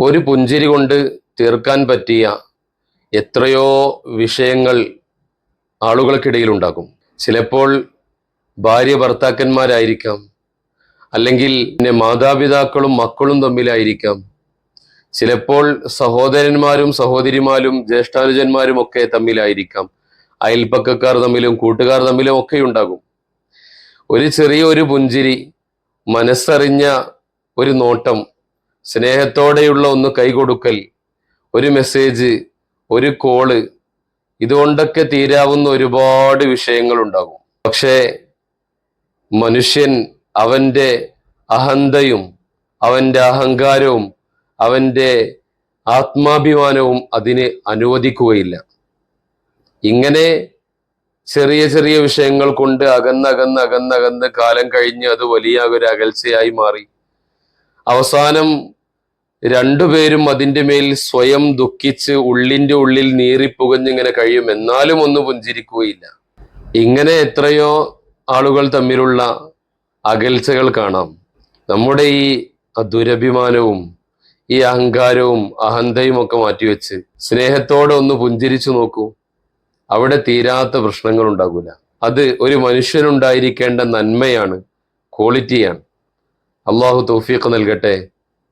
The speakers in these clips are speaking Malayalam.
ഒരു പുഞ്ചിരി കൊണ്ട് തീർക്കാൻ പറ്റിയ എത്രയോ വിഷയങ്ങൾ ആളുകൾക്കിടയിൽ ഉണ്ടാകും ചിലപ്പോൾ ഭാര്യ ഭർത്താക്കന്മാരായിരിക്കാം അല്ലെങ്കിൽ പിന്നെ മാതാപിതാക്കളും മക്കളും തമ്മിലായിരിക്കാം. ചിലപ്പോൾ സഹോദരന്മാരും സഹോദരിമാരും ജ്യേഷ്ഠാനുജന്മാരും ഒക്കെ തമ്മിലായിരിക്കാം. അയൽപ്പക്കക്കാർ തമ്മിലും കൂട്ടുകാർ തമ്മിലും ഒക്കെ ഉണ്ടാകും. ഒരു ചെറിയ ഒരു പുഞ്ചിരി മനസ്സറിഞ്ഞ ഒരു നോട്ടം സ്നേഹത്തോടെയുള്ള ഒന്ന് കൈകൊടുക്കൽ ഒരു മെസ്സേജ് ഒരു കോൾ ഇതുകൊണ്ടൊക്കെ തീരാവുന്ന ഒരുപാട് വിഷയങ്ങൾ ഉണ്ടാകും പക്ഷേ മനുഷ്യൻ അവന്റെ അഹന്തയും അവന്റെ അഹങ്കാരവും അവന്റെ ആത്മാഭിമാനവും അതിന് അനുവദിക്കുകയില്ല. ഇങ്ങനെ ചെറിയ ചെറിയ വിഷയങ്ങൾ കൊണ്ട് അകന്നകന്ന് അകന്നകന്ന് കാലം കഴിഞ്ഞ് അത് വലിയ ഒരു അകൽച്ചയായി മാറി. അവസാനം രണ്ടുപേരും അതിന്റെ മേൽ സ്വയം ദുഃഖിച്ച് ഉള്ളിന്റെ ഉള്ളിൽ നീറിപ്പുകഞ്ഞിങ്ങനെ കഴിയും. എന്നാലും ഒന്ന് പുഞ്ചിരിക്കുകയില്ല. ഇങ്ങനെ എത്രയോ ആളുകൾ തമ്മിലുള്ള അകൽച്ചകൾ കാണാം. നമ്മുടെ ഈ ദുരഭിമാനവും ഈ അഹങ്കാരവും അഹന്തയും ഒക്കെ മാറ്റിവെച്ച് സ്നേഹത്തോടെ ഒന്ന് പുഞ്ചിരിച്ചു നോക്കൂ. അവിടെ തീരാത്ത പ്രശ്നങ്ങൾ ഉണ്ടാകൂല. അത് ഒരു മനുഷ്യനുണ്ടായിരിക്കേണ്ട നന്മയാണ് ക്വാളിറ്റിയാണ്. അള്ളാഹു തൗഫീഖ് നൽകട്ടെ.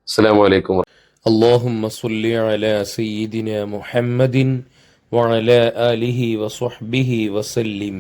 അസ്സലാമു അലൈക്കും اللهم صل على سيدنا محمد وعلى آله وصحبه وسلم